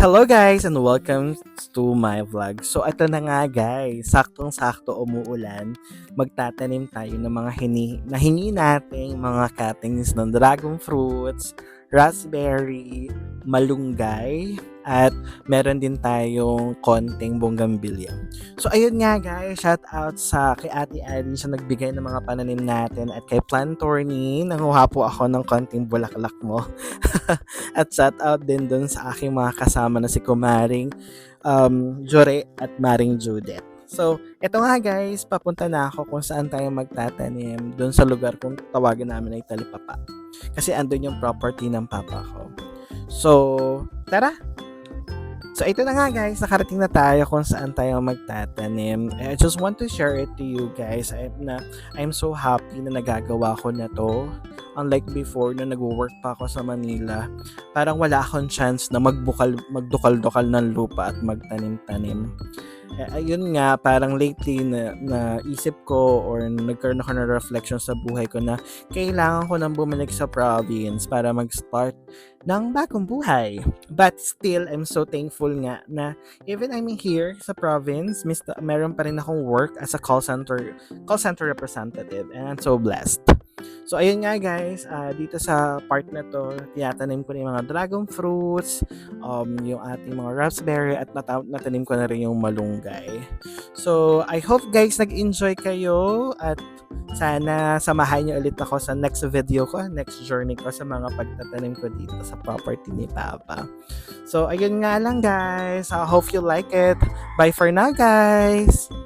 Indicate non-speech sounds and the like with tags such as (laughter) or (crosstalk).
Hello guys and welcome to my vlog. So ito na nga guys, saktong-sakto umuulan. Magtatanim tayo ng mga hini, nahingi nating mga cuttings ng dragon fruits, raspberry, malunggay, at meron din tayong konting bonggambilya. So ayun nga guys, shout out sa kay Ate Annie sa nagbigay ng mga pananim natin at kay Plantorni, nanguha po ako ng konting bulaklak mo. (laughs) at shout out din dun sa aking mga kasama na si Kumaring um, Jore at Maring Judith. So, eto nga guys, papunta na ako kung saan tayo magtatanim doon sa lugar kung tawagan namin ay Talipapa. Kasi andun yung property ng papa ko. So, tara! So, ito na nga guys, nakarating na tayo kung saan tayo magtatanim. I just want to share it to you guys. I'm, na, I'm so happy na nagagawa ko na to. Unlike before, na nag-work pa ako sa Manila, parang wala akong chance na magbukal, magdukal-dukal ng lupa at magtanim-tanim. Eh, ayun nga, parang lately na, na isip ko or nagkaroon ako ng reflection sa buhay ko na kailangan ko nang bumalik sa province para mag-start ng bagong buhay. But still, I'm so thankful nga na even I'm here sa province, Mr. meron pa rin akong work as a call center call center representative and I'm so blessed. So, ayun nga guys, ah, dito sa part na to, tinatanim ko na yung mga dragon fruits, um, yung ating mga raspberry, at nata- natanim ko na rin yung malunggay. So, I hope guys nag-enjoy kayo at sana samahan niyo ulit ako sa next video ko, next journey ko sa mga pagtatanim ko dito sa property ni Papa. So, ayun nga lang guys. I hope you like it. Bye for now guys!